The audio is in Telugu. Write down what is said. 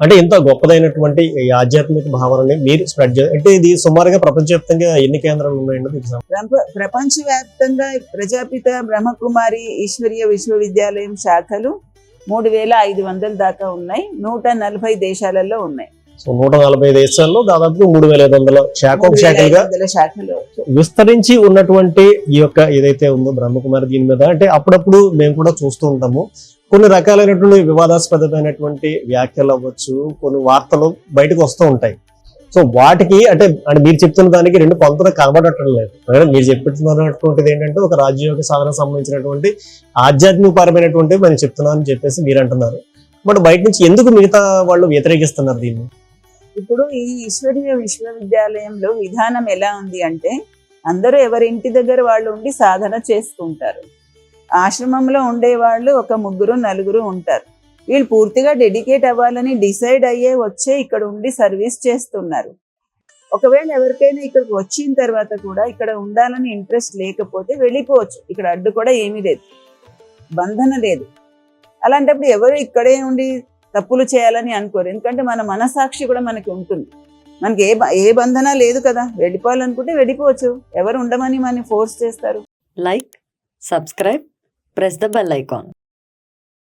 అంటే ఇంత గొప్పదైనటువంటి ఈ ఆధ్యాత్మిక భావనని మీరు స్ప్రెడ్ చేయాలి అంటే ఇది సుమారుగా ప్రపంచవ్యాప్తంగా ఎన్ని కేంద్రాలు ఉన్నాయండి మీకు సమ- ప్రప- ప్రపంచవ్యాప్తంగా ప్రజాపిత బ్రహ్మకుమారి ఈశ్వరీయ విశ్వవిద్యాలయం శాఖలు మూడు వేల ఐదు వందల దాకా ఉన్నాయి. నూట నలభై దేశాలలో ఉన్నాయి. సో నూట నలభై దేశాల్లో దాదాపు మూడు వేల ఐదు వందల శాఖోప ఐదు శాఖలుగా విస్తరించి ఉన్నటువంటి ఈ యొక్క ఏదైతే ఉందో బ్రహ్మకుమారి దీని మీద అంటే అప్పుడప్పుడు మేము కూడా చూస్తూ ఉంటాము. కొన్ని రకాలైనటువంటి వివాదాస్పదమైనటువంటి వ్యాఖ్యలు అవ్వచ్చు కొన్ని వార్తలు బయటకు వస్తూ ఉంటాయి. సో వాటికి అంటే అంటే మీరు చెప్తున్న దానికి రెండు పొంతన కనబడటం లేదు. మీరు చెప్తున్నటువంటిది ఏంటంటే ఒక రాజ్యయోగ సాధన సంబంధించినటువంటి ఆధ్యాత్మికపరమైనటువంటి మనం చెప్తున్నాం అని చెప్పేసి మీరు అంటున్నారు. బట్ బయట నుంచి ఎందుకు మిగతా వాళ్ళు వ్యతిరేకిస్తున్నారు దీన్ని? ఇప్పుడు ఈ ఈశ్వరీయ విశ్వవిద్యాలయంలో విధానం ఎలా ఉంది అంటే అందరూ ఎవరి ఇంటి దగ్గర వాళ్ళు ఉండి సాధన చేసుకుంటారు. ఆశ్రమంలో ఉండే వాళ్ళు ఒక ముగ్గురు నలుగురు ఉంటారు. వీళ్ళు పూర్తిగా డెడికేట్ అవ్వాలని డిసైడ్ అయ్యే వచ్చే ఇక్కడ ఉండి సర్వీస్ చేస్తున్నారు. ఒకవేళ ఎవరికైనా ఇక్కడికి వచ్చిన తర్వాత కూడా ఇక్కడ ఉండాలని ఇంట్రెస్ట్ లేకపోతే వెళ్ళిపోవచ్చు. ఇక్కడ అడ్డు కూడా ఏమీ లేదు. బంధన లేదు. అలాంటప్పుడు ఎవరు ఇక్కడే ఉండి తప్పులు చేయాలని అనుకోరు. ఎందుకంటే మన మనసాక్షి కూడా మనకి ఉంటుంది. మనకి ఏ బ- ఏ బంధన లేదు కదా. వెళ్ళిపోవాలనుకుంటే వెళ్ళిపోవచ్చు. ఎవరు ఉండమని మనని ఫోర్స్ చేస్తారు. Like subscribe press the bell icon